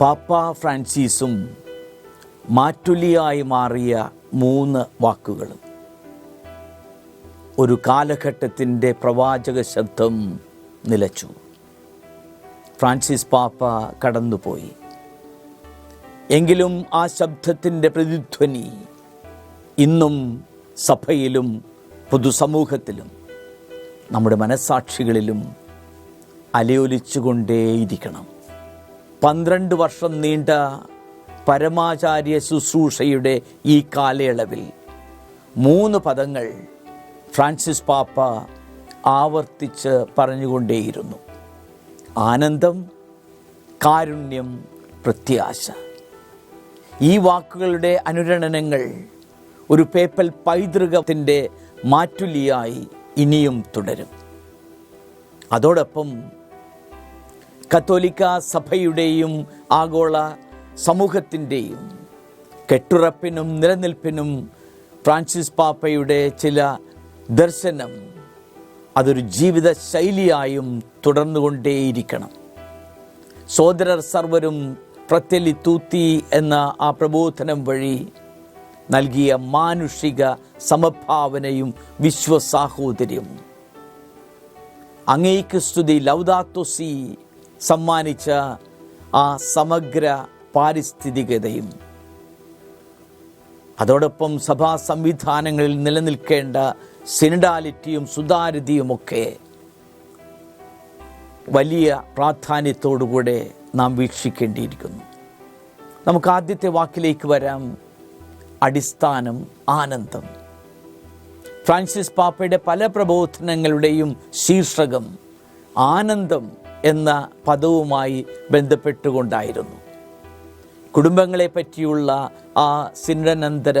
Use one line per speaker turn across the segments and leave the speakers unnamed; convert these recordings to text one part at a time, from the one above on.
പാപ്പ ഫ്രാൻസിസും മാറ്റുലിയായി മാറിയ മൂന്ന് വാക്കുകളും. ഒരു കാലഘട്ടത്തിന്റെ പ്രവാചക ശബ്ദം നിലച്ചു. ഫ്രാൻസിസ് പാപ്പ കടന്നുപോയി. എങ്കിലും ആ ശബ്ദത്തിന്റെ പ്രതിധ്വനി ഇന്നും സഭയിലും പൊതുസമൂഹത്തിലും നമ്മുടെ മനസ്സാക്ഷികളിലും അലയൊലിച്ചുകൊണ്ടേയിരിക്കണം. പന്ത്രണ്ട് വർഷം നീണ്ട പരമാചാര്യ ശുശ്രൂഷയുടെ ഈ കാലയളവിൽ മൂന്ന് പദങ്ങൾ ഫ്രാൻസിസ് പാപ്പ ആവർത്തിച്ച് പറഞ്ഞുകൊണ്ടേയിരുന്നു. ആനന്ദം കാരുണ്യം പ്രത്യാശ. ഈ വാക്കുകളുടെ അനുരണനങ്ങൾ ഒരു പേപ്പൽ പൈതൃകത്തിന്റെ മാറ്റുലിയായി ഇനിയും തുടരും. അതോടൊപ്പം കത്തോലിക്ക സഭയുടെയും ആഗോള സമൂഹത്തിന്റെയും കെട്ടുറപ്പിനും നിലനിൽപ്പിനും ഫ്രാൻസിസ് പാപ്പയുടെ ചില ദർശനം അതൊരു ജീവിത ശൈലിയായും തുടർന്നുകൊണ്ടേയിരിക്കണം. സോദരർ സർവരും പ്രത്യലി തൂത്തി എന്ന ആ പ്രബോധനം വഴി നൽകിയ മാനുഷിക സമഭാവനയും വിശ്വസാഹോദര്യവും അങ്ങേക്ക് സ്തുതി ലൗദാത്തോസി സമ്മാനിച്ച ആ സമഗ്ര പാരിസ്ഥിതികതയും അതോടൊപ്പം സഭാ സംവിധാനങ്ങളിൽ നിലനിൽക്കേണ്ട സിനിഡാലിറ്റിയും സുതാര്യതയുമൊക്കെ വലിയ പ്രാധാന്യത്തോടുകൂടെ നാം വീക്ഷിക്കേണ്ടിയിരിക്കുന്നു. നമുക്ക് ആദ്യത്തെ വാക്കിലേക്ക് വരാം. അടിസ്ഥാനം ആനന്ദം. ഫ്രാൻസിസ് പാപ്പയുടെ പല പ്രബോധനങ്ങളുടെയും ശീർഷകം ആനന്ദം. എന്ന പദവുമായി ബന്ധപ്പെട്ടുകൊണ്ടായിരുന്നു. കുടുംബങ്ങളെ പറ്റിയുള്ള ആ സിന്നനന്തര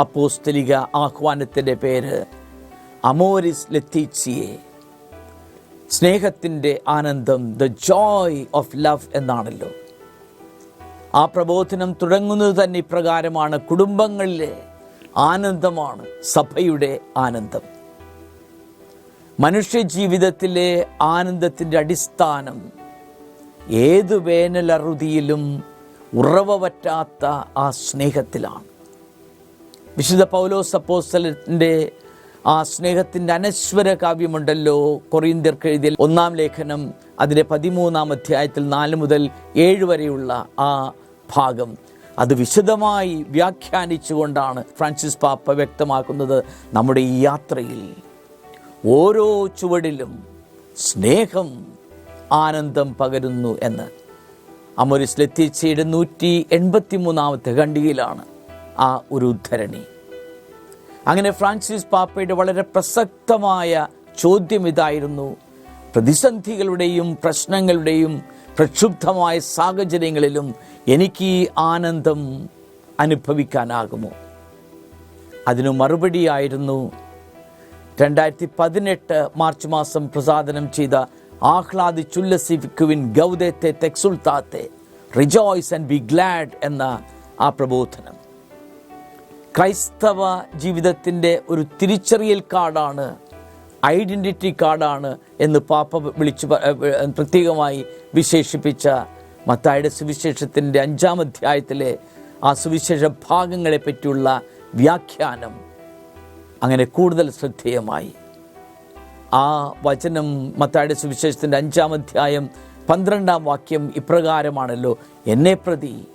അപ്പോസ്തലിക ആഹ്വാനത്തിന്റെ പേര് അമോരിസ് ലത്തീച്ചിയെ. സ്നേഹത്തിന്റെ ആനന്ദം ദ ജോയ് ഓഫ് ലവ് എന്നാണല്ലോ. ആ പ്രബോധനം തുടങ്ങുന്നത് തന്നെ ഇപ്രകാരമാണ്. കുടുംബങ്ങളിലെ ആനന്ദമാണ് സഭയുടെ ആനന്ദം. മനുഷ്യ ജീവിതത്തിലെ ആനന്ദത്തിന്റെ അടിസ്ഥാനം ഏത് വേനലറുതിയിലും ഉറവ പറ്റാത്ത ആ സ്നേഹത്തിലാണ്. വിശുദ്ധ പൗലോസ് അപ്പോസ്തലന്റെ ആ സ്നേഹത്തിന്റെ അനശ്വര കാവ്യമുണ്ടല്ലോ കൊറിയന്തിർക്ക് എഴുതിയ ഒന്നാം ലേഖനം അതിന്റെ പതിമൂന്നാം അധ്യായത്തിൽ നാല് മുതൽ ഏഴ് വരെയുള്ള ആ ഭാഗം. അത് വിശദമായി വ്യാഖ്യാനിച്ചുകൊണ്ടാണ് ഫ്രാൻസിസ് പാപ്പ വ്യക്തമാക്കുന്നത് നമ്മുടെ ഈ യാത്രയിൽ. ഓരോ ചുവടിലും സ്നേഹം ആനന്ദം പകരുന്നു എന്ന്. അമോരിസ് ലത്തീച്ചയുടെ നൂറ്റി എൺപത്തി മൂന്നാമത്തെ ഖണ്ഡികയിലാണ് ആ ഒരു ഉദ്ധരണി. അങ്ങനെ ഫ്രാൻസിസ് പാപ്പയുടെ വളരെ പ്രസക്തമായ ചോദ്യം ഇതായിരുന്നു. പ്രതിസന്ധികളുടെയും പ്രശ്നങ്ങളുടെയും പ്രക്ഷുബ്ധമായ സാഹചര്യങ്ങളിലും എനിക്ക് ആനന്ദം അനുഭവിക്കാനാകുമോ? അതിനു മറുപടിയായിരുന്നു രണ്ടായിരത്തി പതിനെട്ട് മാർച്ച് മാസം പ്രസാദനം ചെയ്ത ആഹ്ലാദിച്ചുല്ലസിക്കുവിൻ ഗൗദത്തെ തെക്സുൽത്താത്തെ റിജോയ്സ് ആൻഡ് ബി ഗ്ലാഡ് എന്ന ആ പ്രബോധനം. ക്രൈസ്തവ ജീവിതത്തിന്റെ ഒരു തിരിച്ചറിയൽ കാർഡാണ് ഐഡന്റിറ്റി കാർഡാണ് എന്ന് പാപ്പ വിളിച്ചു പ്രത്യേകമായി വിശേഷിപ്പിച്ച മത്തായുടെ സുവിശേഷത്തിന്റെ അഞ്ചാം അധ്യായത്തിലെ ആ സുവിശേഷ ഭാഗങ്ങളെ പറ്റിയുള്ള വ്യാഖ്യാനം. അങ്ങനെ കൂടുതൽ ശ്രദ്ധേയമായി. ആ വചനം മത്തായുടെ സുവിശേഷത്തിന്റെ അഞ്ചാം അധ്യായം പന്ത്രണ്ടാം വാക്യം ഇപ്രകാരമാണല്ലോ എന്നെ പ്രതി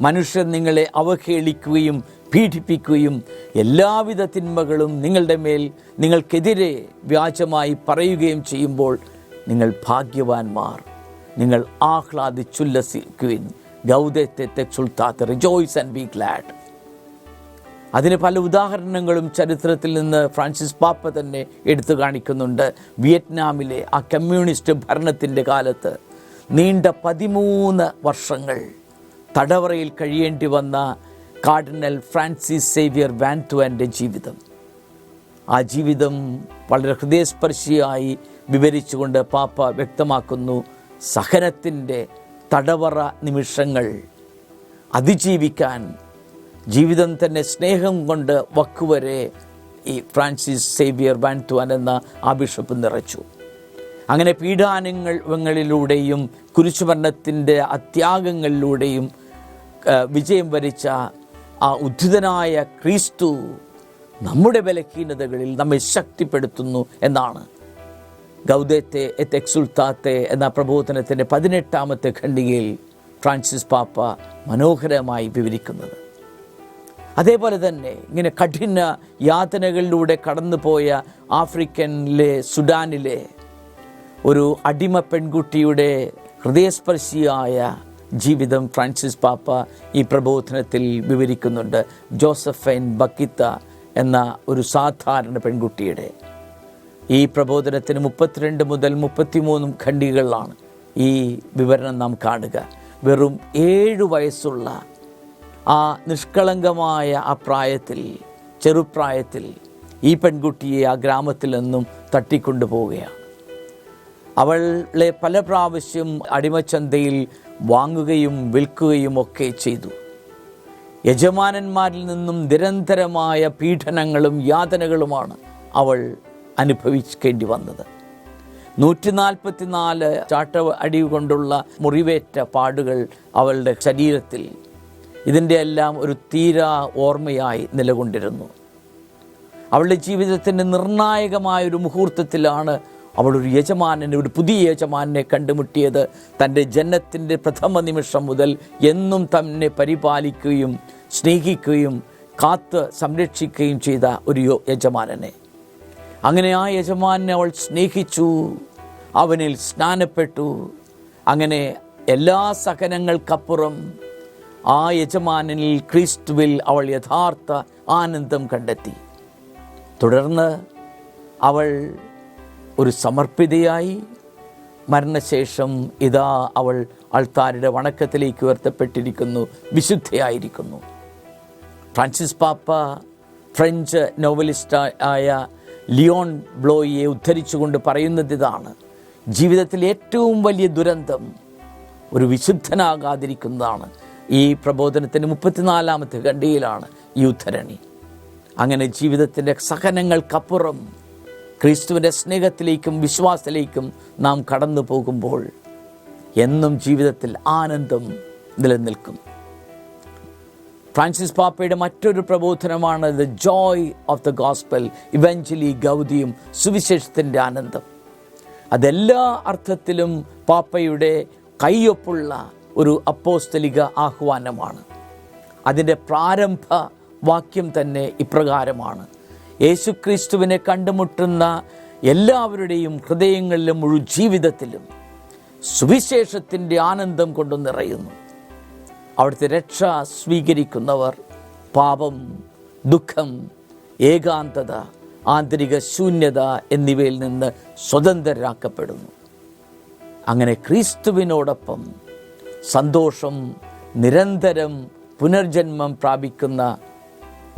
മനുഷ്യർ നിങ്ങളെ അവഹേളിക്കുകയും പീഡിപ്പിക്കുകയും എല്ലാവിധ തിന്മകളും നിങ്ങളുടെ മേൽ നിങ്ങൾക്കെതിരെ വ്യാജമായി പറയുകയും ചെയ്യുമ്പോൾ നിങ്ങൾ ഭാഗ്യവാന്മാർ. നിങ്ങൾ ആഹ്ലാദിച്ചുല്ലസിക്കുവിൻ ഗൗദത്തെ തെക്സുൽത്താത്ത് റിജോയ്സ് ആൻഡ് ബി ഗ്ലാഡ്. അതിന് പല ഉദാഹരണങ്ങളും ചരിത്രത്തിൽ നിന്ന് ഫ്രാൻസിസ് പാപ്പ തന്നെ എടുത്തു കാണിക്കുന്നുണ്ട്. വിയറ്റ്നാമിലെ ആ കമ്മ്യൂണിസ്റ്റ് ഭരണത്തിന്റെ കാലത്ത് നീണ്ട പതിമൂന്ന് വർഷങ്ങൾ തടവറയിൽ കഴിയേണ്ടി വന്ന കാർഡിനൽ ഫ്രാൻസിസ് സേവിയർ വാന്റുവാന്റെ ജീവിതം. ആ ജീവിതം വളരെ ഹൃദയസ്പർശിയായി വിവരിച്ചുകൊണ്ട് പാപ്പ വ്യക്തമാക്കുന്നു സഹനത്തിന്റെ തടവറ നിമിഷങ്ങൾ അതിജീവിക്കാൻ ജീവിതം തന്നെ സ്നേഹം കൊണ്ട് വക്കുവരെ ഈ ഫ്രാൻസിസ് സേവിയർ വാൻതുവാൻ എന്ന ആ ബിഷപ്പ് നിറച്ചു. അങ്ങനെ പീഡാനങ്ങളിലൂടെയും കുരിശുമരണത്തിന്റെ അത്യാഗങ്ങളിലൂടെയും വിജയം വരിച്ച ആ ഉദ്ധിതനായ ക്രിസ്തു നമ്മുടെ ബലഹീനതകളിൽ നമ്മെ ശക്തിപ്പെടുത്തുന്നു എന്നാണ്. ഗൗദത്തെ എത്ത് എക്സുൽത്താത്തെ എന്ന പ്രബോധനത്തിന്റെ പതിനെട്ടാമത്തെ ഖണ്ഡികയിൽ ഫ്രാൻസിസ് പാപ്പ മനോഹരമായി വിവരിക്കുന്നത്. അതേപോലെ തന്നെ ഇങ്ങനെ കഠിന യാതനകളിലൂടെ കടന്നുപോയ ആഫ്രിക്കനിലെ സുഡാനിലെ ഒരു അടിമ പെൺകുട്ടിയുടെ ഹൃദയസ്പർശിയായ ജീവിതം ഫ്രാൻസിസ് പാപ്പ ഈ പ്രബോധനത്തിൽ വിവരിക്കുന്നുണ്ട്. ജോസഫൈൻ ബക്കിത്ത എന്ന ഒരു സാധാരണ പെൺകുട്ടിയുടെ. ഈ പ്രബോധനത്തിന് മുപ്പത്തിരണ്ട് മുതൽ മുപ്പത്തിമൂന്നും ഖണ്ഡികളിലാണ് ഈ വിവരണം നാം കാണുക. വെറും ഏഴു വയസ്സുള്ള ആ നിഷ്കളങ്കമായ ആ പ്രായത്തിൽ ചെറുപ്രായത്തിൽ ഈ പെൺകുട്ടിയെ ആ ഗ്രാമത്തിൽ നിന്നും തട്ടിക്കൊണ്ടു പോവുകയാണ് അവളെ പല പ്രാവശ്യം അടിമച്ചന്തയിൽ വാങ്ങുകയും വിൽക്കുകയും ഒക്കെ ചെയ്തു. യജമാനന്മാരിൽ നിന്നും നിരന്തരമായ പീഡനങ്ങളും യാതനകളുമാണ് അവൾ അനുഭവിക്കേണ്ടി വന്നത്. നൂറ്റി നാൽപ്പത്തിനാല് ചാട്ട അടി കൊണ്ടുള്ള മുറിവേറ്റ പാടുകൾ അവളുടെ ശരീരത്തിൽ ഇതിന്റെ എല്ലാം ഒരു തീരാ ഓർമ്മയായി നിലകൊണ്ടിരുന്നു. അവളുടെ ജീവിതത്തിന്റെ നിർണായകമായ ഒരു മുഹൂർത്തത്തിലാണ് അവൾ ഒരു യജമാനനെ ഒരു പുതിയ യജമാനെ കണ്ടുമുട്ടിയത്. തന്റെ ജനത്തിന്റെ പ്രഥമ നിമിഷം മുതൽ എന്നും തന്നെ പരിപാലിക്കുകയും സ്നേഹിക്കുകയും കാത്ത് സംരക്ഷിക്കുകയും ചെയ്ത ഒരു യജമാനനെ. അങ്ങനെ ആ യജമാനെ അവൾ സ്നേഹിച്ചു അവനിൽ സ്നാനപ്പെട്ടു. അങ്ങനെ എല്ലാ സഹനങ്ങൾക്കപ്പുറം ആ യജമാനിൽ ക്രിസ്തുവിൽ അവൾ യഥാർത്ഥ ആനന്ദം കണ്ടെത്തി. തുടർന്ന് അവൾ ഒരു സമർപ്പിതയായി. മരണശേഷം ഇതാ അവൾ ആൾത്താരുടെ വണക്കത്തിലേക്ക് ഉയർത്തപ്പെട്ടിരിക്കുന്നു വിശുദ്ധയായിരിക്കുന്നു. ഫ്രാൻസിസ് പാപ്പ ഫ്രഞ്ച് നോവലിസ്റ്റ് ആയ ലിയോൺ ബ്ലോയിയെ ഉദ്ധരിച്ചുകൊണ്ട് പറയുന്നത് ഇതാണ്. ജീവിതത്തിലെ ഏറ്റവും വലിയ ദുരന്തം ഒരു വിശുദ്ധനാകാതിരിക്കുന്നതാണ്. ഈ പ്രബോധനത്തിന്റെ മുപ്പത്തിനാലാമത്തെ ഖണ്ഡിയിലാണ് ഈ ഉദ്ധരണി അങ്ങനെ ജീവിതത്തിന്റെ സഹനങ്ങൾക്കപ്പുറം ക്രിസ്തുവിന്റെ സ്നേഹത്തിലേക്കും വിശ്വാസത്തിലേക്കും നാം കടന്നു പോകുമ്പോൾ എന്നും ജീവിതത്തിൽ ആനന്ദം നിലനിൽക്കും. ഫ്രാൻസിസ് പാപ്പയുടെ മറ്റൊരു പ്രബോധനമാണ് the joy of the gospel eventually ഗൗതിയും സുവിശേഷത്തിന്റെ ആനന്ദം. അതെല്ലാ അർത്ഥത്തിലും പാപ്പയുടെ കയ്യൊപ്പുള്ള ഒരു അപ്പോസ്തലിക ആഹ്വാനമാണ്. അതിന്റെ പ്രാരംഭ വാക്യം തന്നെ ഇപ്രകാരമാണ്. യേശുക്രിസ്തുവിനെ കണ്ടുമുട്ടുന്ന എല്ലാവരുടെയും ഹൃദയങ്ങളിലും മുഴു ജീവിതത്തിലും സുവിശേഷത്തിന്റെ ആനന്ദം കൊണ്ട് നിറയുന്നു. അവിടുത്തെ രക്ഷ സ്വീകരിക്കുന്നവർ പാപം ദുഃഖം ഏകാന്തത ആന്തരിക ശൂന്യത എന്നിവയിൽ നിന്ന് സ്വതന്ത്രരാക്കപ്പെടുന്നു. അങ്ങനെ ക്രിസ്തുവിനോടൊപ്പം സന്തോഷം നിരന്തരം പുനർജന്മം പ്രാപിക്കുന്ന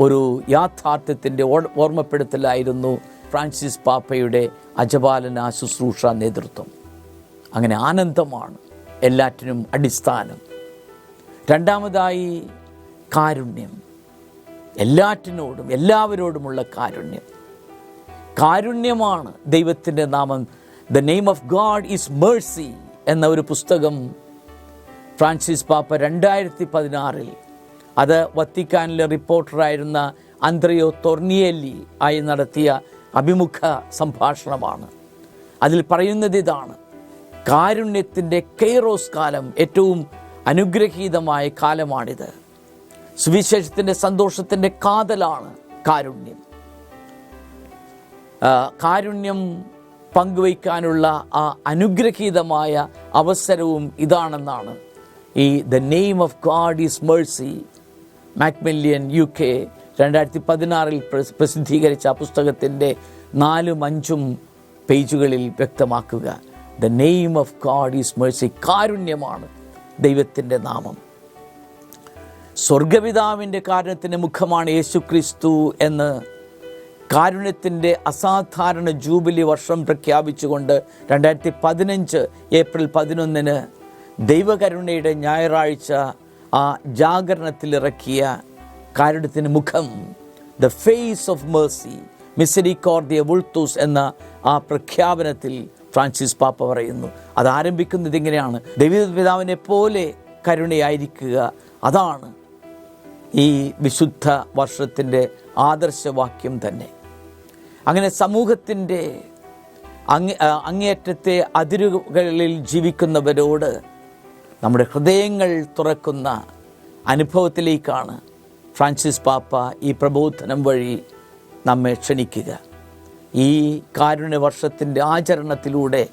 ഒരു യാഥാർത്ഥ്യത്തിന്റെ ഓർമ്മപ്പെടുത്തലായിരുന്നു ഫ്രാൻസിസ് പാപ്പയുടെ അജപാലന ശുശ്രൂഷ നേതൃത്വം. അങ്ങനെ ആനന്ദമാണ് എല്ലാറ്റിനും അടിസ്ഥാനം. രണ്ടാമതായി കാരുണ്യം. എല്ലാറ്റിനോടും എല്ലാവരോടുമുള്ള കാരുണ്യം. കാരുണ്യമാണ് ദൈവത്തിന്റെ നാമം. The name of God is mercy എന്ന ഒരു പുസ്തകം ഫ്രാൻസിസ് പാപ്പ രണ്ടായിരത്തി പതിനാറിൽ അത് വത്തിക്കാനിലെ റിപ്പോർട്ടറായിരുന്ന അന്ത്രയോ തൊർണിയല്ലി ആയി നടത്തിയ അഭിമുഖ സംഭാഷണമാണ്. അതിൽ പറയുന്നത് ഇതാണ് കാരുണ്യത്തിന്റെ കെയ്റോസ് കാലം ഏറ്റവും അനുഗ്രഹീതമായ കാലമാണിത്. സുവിശേഷത്തിന്റെ സന്തോഷത്തിന്റെ കാതലാണ് കാരുണ്യം. കാരുണ്യം പങ്കുവയ്ക്കാനുള്ള ആ അനുഗ്രഹീതമായ അവസരവും ഇതാണെന്നാണ് ഈ the name of God is mercy Macmillan U K രണ്ടായിരത്തി പതിനാറിൽ പ്രസിദ്ധീകരിച്ച ആ പുസ്തകത്തിന്റെ നാലും അഞ്ചും പേജുകളിൽ വ്യക്തമാക്കുക. The name of God is mercy കാരുണ്യമാണ് ദൈവത്തിന്റെ നാമം. സ്വർഗപിതാവിന്റെ കാരണത്തിന്റെ മുഖമാണ് യേശു ക്രിസ്തു എന്ന് കാരുണ്യത്തിന്റെ അസാധാരണ ജൂബിലി വർഷം പ്രഖ്യാപിച്ചുകൊണ്ട് രണ്ടായിരത്തി പതിനഞ്ച് ഏപ്രിൽ പതിനൊന്നിന് ദൈവകരുണയുടെ ഞായറാഴ്ച ആ ജാഗരണത്തിലിറക്കിയ കാരുണ്യത്തിന് മുഖം ദ ഫേസ് ഓഫ് മേഴ്സി മിസരിക്കോർദിയ വുൾത്തൂസ് എന്ന ആ പ്രഖ്യാപനത്തിൽ ഫ്രാൻസിസ് പാപ്പ പറയുന്നു. അത് ആരംഭിക്കുന്നത് ഇങ്ങനെയാണ് ദൈവ പിതാവിനെ പോലെ കരുണയായിരിക്കുക. അതാണ് ഈ വിശുദ്ധ വർഷത്തിന്റെ ആദർശവാക്യം തന്നെ. അങ്ങനെ സമൂഹത്തിന്റെ അങ്ങേ അങ്ങേയറ്റത്തെ അതിരുകളിൽ ജീവിക്കുന്നവരോട് നമ്മുടെ ഹൃദയങ്ങൾ തുറക്കുന്ന അനുഭവത്തിലേക്കാണ് ഫ്രാൻസിസ് പാപ്പ ഈ പ്രബോധനം വഴി നമ്മെ ക്ഷണിക്കുക. ഈ കാരുണ്യ വർഷത്തിന്റെ ആചരണത്തിലൂടെ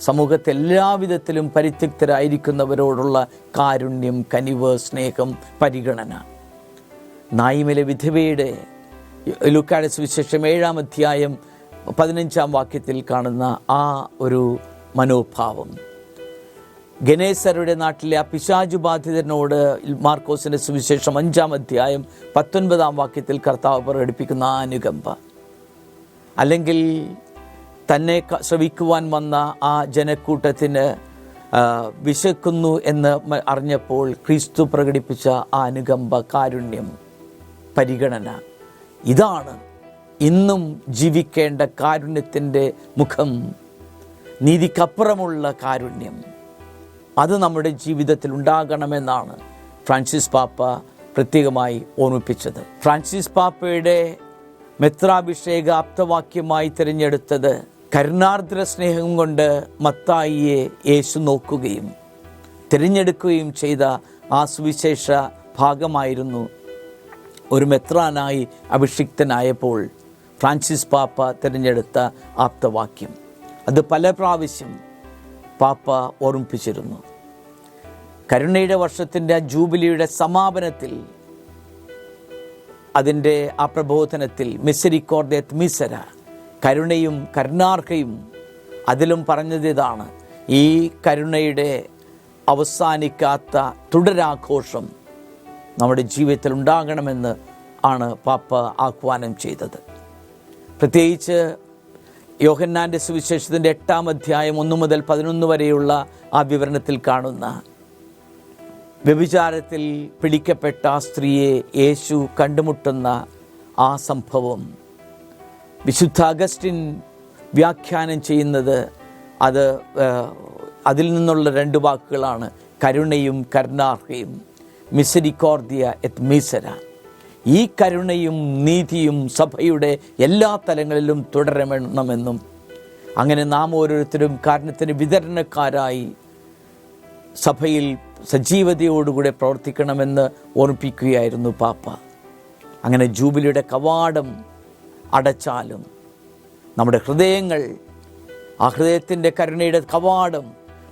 സമൂഹത്തെ എല്ലാവിധത്തിലും പരിത്യക്തരായിരിക്കുന്നവരോടുള്ള കാരുണ്യം കനിവ് സ്നേഹം പരിഗണന. നായിമിലെ വിധവയുടെ ലുക്കാട സുവിശേഷം ഏഴാം അധ്യായം പതിനഞ്ചാം വാക്യത്തിൽ കാണുന്ന ആ ഒരു മനോഭാവം. ഗണേശരുടെ നാട്ടിലെ ആ പിശാചു ബാധിതനോട് മാർക്കോസിന്റെ സുവിശേഷം അഞ്ചാം അധ്യായം പത്തൊൻപതാം വാക്യത്തിൽ കർത്താവ് പ്രകടിപ്പിക്കുന്ന അനുകമ്പ. അല്ലെങ്കിൽ തന്നെ ശ്രവിക്കുവാൻ വന്ന ആ ജനക്കൂട്ടത്തിന് വിശക്കുന്നു എന്ന് അറിഞ്ഞപ്പോൾ ക്രിസ്തു പ്രകടിപ്പിച്ച ആ അനുകമ്പ കാരുണ്യം പരിഗണന. ഇതാണ് ഇന്നും ജീവിക്കേണ്ട കാരുണ്യത്തിന്റെ മുഖം. നീതിക്കപ്പുറമുള്ള കാരുണ്യം. അത് നമ്മുടെ ജീവിതത്തിൽ ഉണ്ടാകണമെന്നാണ് ഫ്രാൻസിസ് പാപ്പ പ്രത്യേകമായി ഓർമ്മിപ്പിച്ചത്. ഫ്രാൻസിസ് പാപ്പയുടെ മെത്രാഭിഷേക ആപ്തവാക്യമായി തിരഞ്ഞെടുത്തത് കരുണാർദ്ര സ്നേഹം കൊണ്ട് മത്തായിയെ യേശു നോക്കുകയും തിരഞ്ഞെടുക്കുകയും ചെയ്ത ആ സുവിശേഷ ഭാഗമായിരുന്നു ഒരു മെത്രാനായി അഭിഷിക്തനായപ്പോൾ ഫ്രാൻസിസ് പാപ്പ തിരഞ്ഞെടുത്ത ആപ്തവാക്യം. അത് പല പ്രാവശ്യം പാപ്പ ഓർമ്മിപ്പിച്ചിരുന്നു. കരുണയുടെ വർഷത്തിന്റെ ജൂബിലിയുടെ സമാപനത്തിൽ അതിന്റെ ആ പ്രബോധനത്തിൽ മിസരിക്കോർദേത്ത് മിസര കരുണയും കരുണാർഹയും അതിലും പറഞ്ഞത് ഇതാണ്. ഈ കരുണയുടെ അവസാനിക്കാത്ത തുടരാഘോഷം നമ്മുടെ ജീവിതത്തിൽ ഉണ്ടാകണമെന്ന് ആണ് പാപ്പ ആഹ്വാനം ചെയ്തത്. പ്രത്യേകിച്ച് യോഹന്നാന്റെ സുവിശേഷത്തിന്റെ എട്ടാം അധ്യായം ഒന്ന് മുതൽ പതിനൊന്ന് വരെയുള്ള ആ വിവരണത്തിൽ കാണുന്ന വ്യഭിചാരത്തിൽ പിടിക്കപ്പെട്ട ആ സ്ത്രീയെ യേശു കണ്ടുമുട്ടുന്ന ആ സംഭവം. വിശുദ്ധ അഗസ്റ്റിൻ വ്യാഖ്യാനം ചെയ്യുന്നത് അത് അതിൽ നിന്നുള്ള രണ്ട് വാക്കുകളാണ്. കരുണയും കരുണാർഹയും. മിസരിക്കോർദിയ എത് മീസര ഈ കരുണയും നീതിയും സഭയുടെ എല്ലാ തലങ്ങളിലും തുടരണമെന്നും അങ്ങനെ നാം ഓരോരുത്തരും കാരണത്തിന് വിതരണക്കാരായി സഭയിൽ സജീവതയോടുകൂടെ പ്രവർത്തിക്കണമെന്ന് ഓർമ്മിപ്പിക്കുകയായിരുന്നു പാപ്പ. അങ്ങനെ ജൂബിലിയുടെ കവാടം അടച്ചാലും നമ്മുടെ ഹൃദയങ്ങൾ ആ ഹൃദയത്തിന്റെ കരുണയുടെ കവാടം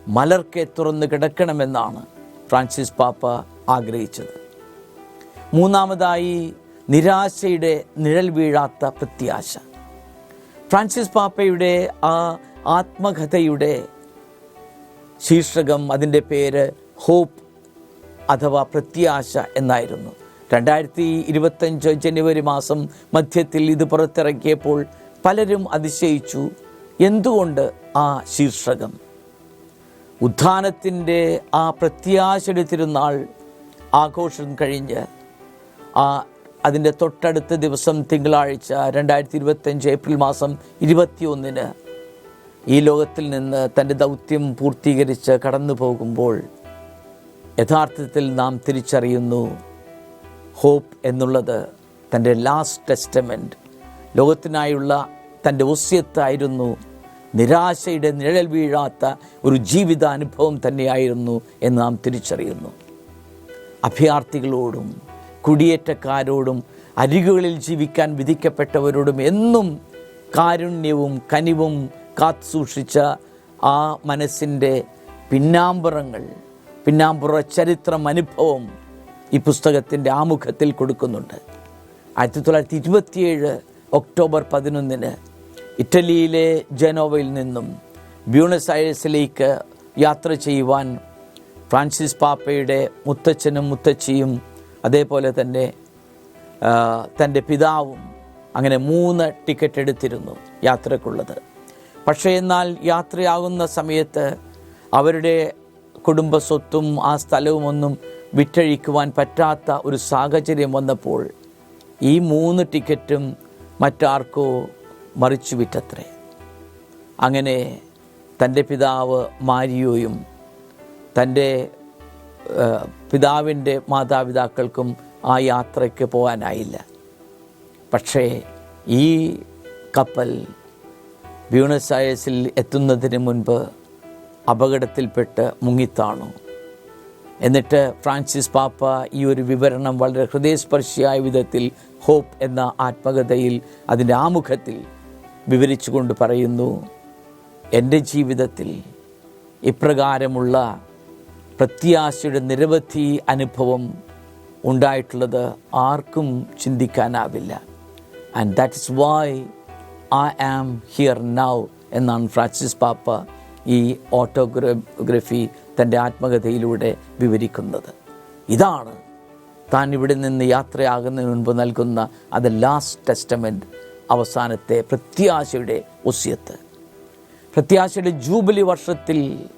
മലർക്കെ തുറന്ന് കിടക്കണമെന്നാണ് ഫ്രാൻസിസ് പാപ്പ ആഗ്രഹിച്ചത്. മൂന്നാമതായി നിരാശയുടെ നിഴൽ വീഴാത്ത പ്രത്യാശ. ഫ്രാൻസിസ് പാപ്പയുടെ ആ ആത്മകഥയുടെ ശീർഷകം അതിന്റെ പേര് ഹോപ്പ് അഥവാ പ്രത്യാശ എന്നായിരുന്നു. രണ്ടായിരത്തി ഇരുപത്തഞ്ച് ജനുവരി മാസം മധ്യത്തിൽ ഇത് പുറത്തിറക്കിയപ്പോൾ പലരും അതിശയിച്ചു എന്തുകൊണ്ട് ആ ശീർഷകം? ഉത്ഥാനത്തിന്റെ ആ പ്രത്യാശയുടെ തിരുനാൾ ആഘോഷം കഴിഞ്ഞ് ആ അതിന്റെ തൊട്ടടുത്ത ദിവസം തിങ്കളാഴ്ച രണ്ടായിരത്തി ഇരുപത്തഞ്ച് ഏപ്രിൽ മാസം ഇരുപത്തിയൊന്നിന് ഈ ലോകത്തിൽ നിന്ന് തന്റെ ദൗത്യം പൂർത്തീകരിച്ച് കടന്നു പോകുമ്പോൾ യഥാർത്ഥത്തിൽ നാം തിരിച്ചറിയുന്നു ഹോപ്പ് എന്നുള്ളത് തന്റെ ലാസ്റ്റ് ടെസ്റ്റമെന്റ് ലോകത്തിനായുള്ള തന്റെ ഒസ്യത്തായിരുന്നു നിരാശയുടെ നിഴൽ വീഴാത്ത ഒരു ജീവിതാനുഭവം തന്നെയായിരുന്നു എന്ന് നാം തിരിച്ചറിയുന്നു. അഭയാർത്ഥികളോടും കുടിയേറ്റക്കാരോടും അരികുകളിൽ ജീവിക്കാൻ വിധിക്കപ്പെട്ടവരോടും എന്നും കാരുണ്യവും കനിവും കാത്തുസൂക്ഷിച്ച ആ മനസ്സിന്റെ പിന്നാമ്പുറങ്ങൾ പിന്നാമ്പുറ ചരിത്രം അനുഭവം ഈ പുസ്തകത്തിന്റെ ആമുഖത്തിൽ കൊടുക്കുന്നുണ്ട്. ആയിരത്തി തൊള്ളായിരത്തി ഇരുപത്തിയേഴ് ഒക്ടോബർ പതിനൊന്നിന് ഇറ്റലിയിലെ ജനോവയിൽ നിന്നും ബ്യൂണസ് അയേഴ്സിലേക്ക് യാത്ര ചെയ്യുവാൻ ഫ്രാൻസിസ് പാപ്പയുടെ മുത്തച്ഛനും മുത്തച്ഛിയും അതേപോലെ തന്നെ തന്റെ പിതാവും അങ്ങനെ മൂന്ന് ടിക്കറ്റ് എടുത്തിരുന്നു യാത്രക്കുള്ളത് പക്ഷേ എന്നാൽ യാത്രയാകുന്ന സമയത്ത് അവരുടെ കുടുംബ സ്വത്തും ആ സ്ഥലവും ഒന്നും വിറ്റഴിക്കുവാൻ പറ്റാത്ത ഒരു സാഹചര്യം വന്നപ്പോൾ ഈ മൂന്ന് ടിക്കറ്റും മറ്റാർക്കോ മറിച്ചു വിറ്റത്രേ. അങ്ങനെ തന്റെ പിതാവ് മാരിയോയും തന്റെ പിതാവിന്റെ മാതാപിതാക്കൾക്കും ആ യാത്രയ്ക്ക് പോകാനായില്ല. പക്ഷേ ഈ കപ്പൽ ബ്യൂണസ് അയസിൽ എത്തുന്നതിന് മുൻപ് അപകടത്തിൽപ്പെട്ട് മുങ്ങിത്താണു. എന്നിട്ട് ഫ്രാൻസിസ് പാപ്പ ഈ ഒരു വിവരണം വളരെ ഹൃദയസ്പർശിയായ വിധത്തിൽ ഹോപ്പ് എന്ന ആത്മകഥയിൽ അതിന്റെ ആമുഖത്തിൽ വിവരിച്ചുകൊണ്ട് പറയുന്നു എന്റെ ജീവിതത്തിൽ ഇപ്രകാരമുള്ള പ്രത്യാശയുടെ നിരവധി അനുഭവം ഉണ്ടായിട്ടുള്ളത് ആർക്കും ചിന്തിക്കാനാവില്ല. And that is why I am here now എന്നാണ് ഫ്രാൻസിസ് പാപ്പ ഈ ഓട്ടോഗ്രോഗ്രഫി തന്റെ ആത്മകഥയിലൂടെ വിവരിക്കുന്നത്. ഇതാണ് താൻ ഇവിടെ നിന്ന് യാത്രയാകുന്നതിന് മുൻപ് നൽകുന്ന അത് ലാസ്റ്റ് ടെസ്റ്റമെന്റ് അവസാനത്തെ പ്രത്യാശയുടെ ഒസ്യത്ത്. പ്രത്യാശയുടെ ജൂബിലി വർഷത്തിൽ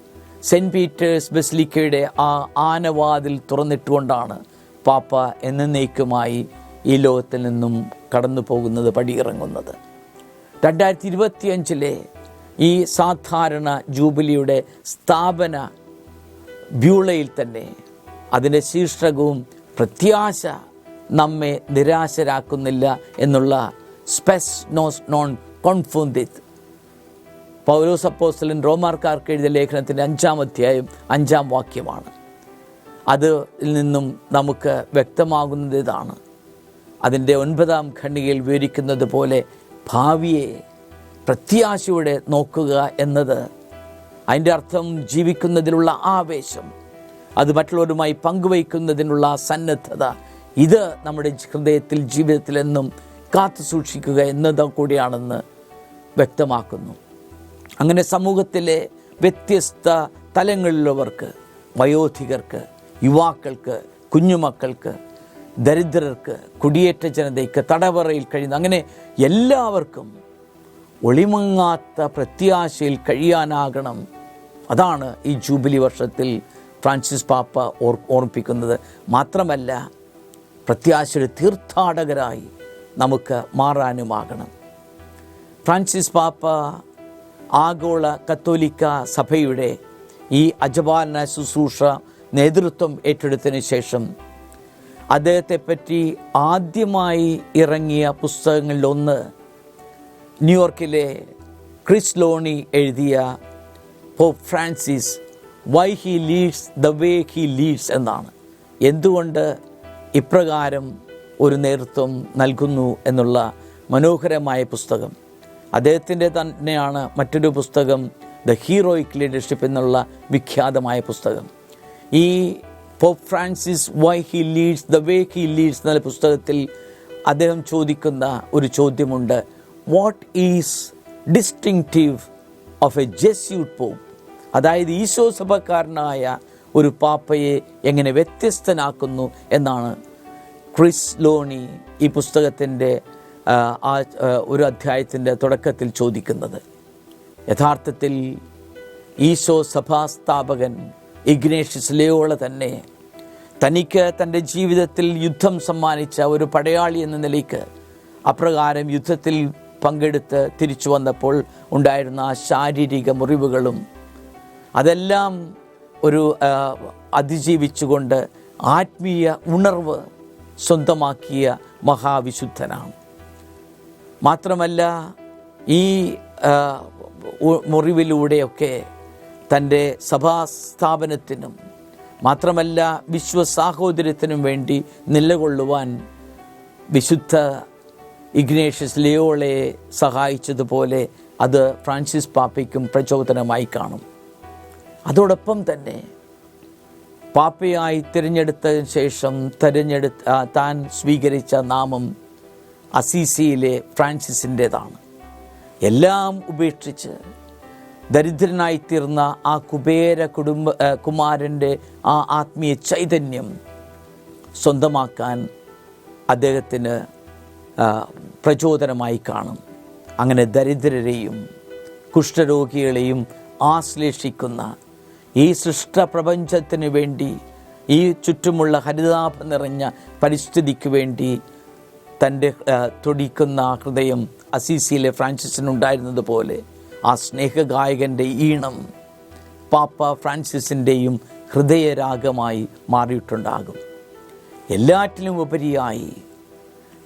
സെന്റ് പീറ്റേഴ്സ് ബെസ്ലിക്കയുടെ ആ ആനവാതിൽ തുറന്നിട്ടുകൊണ്ടാണ് പാപ്പ എന്നേക്കുമായി ഈ ലോകത്തിൽ നിന്നും കടന്നു പോകുന്നത് പടിയിറങ്ങുന്നത്. രണ്ടായിരത്തി ഇരുപത്തിയഞ്ചിലെ ഈ സാധാരണ ജൂബിലിയുടെ സ്ഥാപന ബ്യൂളയിൽ തന്നെ അതിന്റെ ശീർഷകവും പ്രത്യാശ നമ്മെ നിരാശരാക്കുന്നില്ല എന്നുള്ള സ്പെസ് നോസ് നോൺ കോൺഫുന്തിത് പൗലോസ് അപ്പോസ്റ്റലിൻ റോമാർക്കാർക്ക് എഴുതിയ ലേഖനത്തിന്റെ അഞ്ചാം അധ്യായം അഞ്ചാം വാക്യമാണ്. അതിൽ നിന്നും നമുക്ക് വ്യക്തമാകുന്നത് ഇതാണ്. അതിന്റെ ഒൻപതാം ഖണ്ഡികയിൽ വിവരിക്കുന്നത് പോലെ ഭാവിയെ പ്രത്യാശയോടെ നോക്കുക എന്നത് അതിന്റെ അർത്ഥം ജീവിക്കുന്നതിലുള്ള ആവേശം അത് മറ്റുള്ളവരുമായി പങ്കുവയ്ക്കുന്നതിനുള്ള സന്നദ്ധത ഇത് നമ്മുടെ ഹൃദയത്തിൽ ജീവിതത്തിലെന്നും കാത്തു സൂക്ഷിക്കുക എന്നത് കൂടിയാണെന്ന് വ്യക്തമാക്കുന്നു. അങ്ങനെ സമൂഹത്തിലെ വ്യത്യസ്ത തലങ്ങളിലുള്ളവർക്ക് വയോധികർക്ക് യുവാക്കൾക്ക് കുഞ്ഞുമക്കൾക്ക് ദരിദ്രർക്ക് കുടിയേറ്റ ജനതയ്ക്ക് തടവറയിൽ കഴിയുന്ന അങ്ങനെ എല്ലാവർക്കും ഒളിമങ്ങാത്ത പ്രത്യാശയിൽ കഴിയാനാകണം. അതാണ് ഈ ജൂബിലി വർഷത്തിൽ ഫ്രാൻസിസ് പാപ്പ ഓർ ഓർമ്മിപ്പിക്കുന്നത്. മാത്രമല്ല പ്രത്യാശയുടെ തീർത്ഥാടകരായി നമുക്ക് മാറാനുമാകണം. ഫ്രാൻസിസ് പാപ്പ ആഗോള കത്തോലിക്ക സഭയുടെ ഈ അജപാലന ശുശ്രൂഷ നേതൃത്വം ഏറ്റെടുത്തതിന് ശേഷം അദ്ദേഹത്തെപ്പറ്റി ആദ്യമായി ഇറങ്ങിയ പുസ്തകങ്ങളിലൊന്ന് ന്യൂയോർക്കിലെ ക്രിസ് ലോണി എഴുതിയ Pope Francis why he leads the way he leads എന്നാണ്. എന്തുകൊണ്ട് ഇപ്രകാരം ഒരു നേതൃത്വം നൽകുന്നു എന്നുള്ള മനോഹരമായ പുസ്തകം. അദ്ദേഹത്തിന്റെ തന്നെയാണ് മറ്റൊരു പുസ്തകം ദ ഹീറോയിക് ലീഡർഷിപ്പ് എന്നുള്ള വിഖ്യാതമായ പുസ്തകം. ഈ Pope Francis why he leads the way he leads എന്ന പുസ്തകത്തിൽ അദ്ദേഹം ചോദിക്കുന്ന ഒരു ചോദ്യമുണ്ട്. What is distinctive of a Jesuit pope? അതായത് ഈശോ സഭക്കാരനായ ഒരു പാപ്പയെ എങ്ങനെ വ്യത്യസ്തനാക്കുന്നു എന്നാണ് ക്രിസ് ലോണി ഈ പുസ്തകത്തിന്റെ ആ, ഒരു അധ്യായത്തിന്റെ തുടക്കത്തിൽ ചോദിക്കുന്നത്. യഥാർത്ഥത്തിൽ ഈശോ സഭാസ്ഥാപകൻ ഇഗ്നേഷ്യസ് ലിയോള തന്നെ തനിക്ക് തന്റെ ജീവിതത്തിൽ യുദ്ധം സമ്മാനിച്ച ഒരു പടയാളി എന്ന നിലയ്ക്ക് അപ്രകാരം യുദ്ധത്തിൽ പങ്കെടുത്ത് തിരിച്ചു വന്നപ്പോൾ ഉണ്ടായിരുന്ന ശാരീരിക മുറിവുകളും അതെല്ലാം ഒരു അതിജീവിച്ചുകൊണ്ട് ആത്മീയ ഉണർവ് സ്വന്തമാക്കിയ മഹാവിശുദ്ധനാണ്. മാത്രമല്ല ഈ മുറിവിലൂടെയൊക്കെ തന്റെ സഭാസ്ഥാപനത്തിനും മാത്രമല്ല വിശ്വസാഹോദര്യത്തിനും വേണ്ടി നിലകൊള്ളുവാൻ വിശുദ്ധ ഇഗ്നേഷ്യസ് ലിയോളെ സഹായിച്ചതുപോലെ അത് ഫ്രാൻസിസ് പാപ്പയ്ക്കും പ്രചോദനമായി കാണും. അതോടൊപ്പം തന്നെ പാപ്പയായി തിരഞ്ഞെടുത്തതിന് ശേഷം തിരഞ്ഞെടുത്ത താൻ സ്വീകരിച്ച നാമം അസീസിയിലെ ഫ്രാൻസിസിന്റേതാണ്. എല്ലാം ഉപേക്ഷിച്ച് ദരിദ്രനായിത്തീർന്ന ആ കുബേര കുടുംബ കുമാരന്റെ ആ ആത്മീയ ചൈതന്യം സ്വന്തമാക്കാൻ അദ്ദേഹത്തിന് പ്രചോദനമായി കാണും. അങ്ങനെ ദരിദ്രരെയും കുഷ്ഠരോഗികളെയും ആശ്ലേഷിക്കുന്ന ഈ സൃഷ്ട പ്രപഞ്ചത്തിന് വേണ്ടി ഈ ചുറ്റുമുള്ള ഹരിതാഭം നിറഞ്ഞ പരിസ്ഥിതിക്ക് വേണ്ടി തന്റെ തുടിക്കുന്ന ഹൃദയം അസീസിയിലെ ഫ്രാൻസിസിനുണ്ടായിരുന്നത് പോലെ ആ സ്നേഹഗായകന്റെ ഈണം പാപ്പ ഫ്രാൻസിസിന്റെയും ഹൃദയരാഗമായി മാറിയിട്ടുണ്ടാകും. എല്ലാറ്റിലും ഉപരിയായി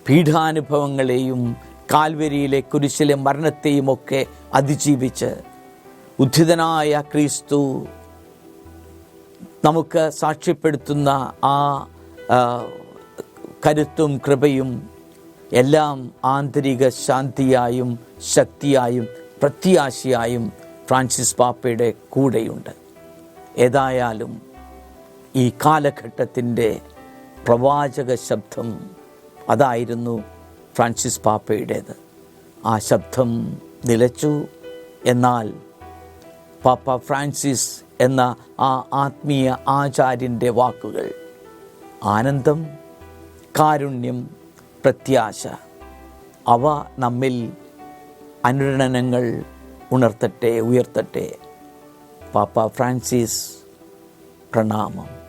പീഠാനുഭവങ്ങളെയും കാൽവരിയിലെ കുരിശിലെ മരണത്തെയും ഒക്കെ അതിജീവിച്ച് ഉദ്ധിതനായ ക്രിസ്തു നമുക്ക് സാക്ഷ്യപ്പെടുത്തുന്ന ആ, കരുത്തും കൃപയും എല്ലാം ആന്തരിക ശാന്തിയായും ശക്തിയായും പ്രത്യാശയായും ഫ്രാൻസിസ് പാപ്പയുടെ കൂടെയുണ്ട്. ഏതായാലും ഈ കാലഘട്ടത്തിന്റെ പ്രവാചക ശബ്ദം അതായിരുന്നു ഫ്രാൻസിസ് പാപ്പയുടേത്. ആ ശബ്ദം നിലച്ചു. എന്നാൽ പാപ്പ ഫ്രാൻസിസ് എന്ന ആ ആത്മീയ ആചാര്യന്റെ വാക്കുകൾ ആനന്ദം കാരുണ്യം പ്രത്യാശ. അവ നമ്മിൽ അനുരണനങ്ങൾ ഉണർത്തട്ടെ ഉയർത്തട്ടെ. പാപ്പ ഫ്രാൻസിസ് പ്രണാമം.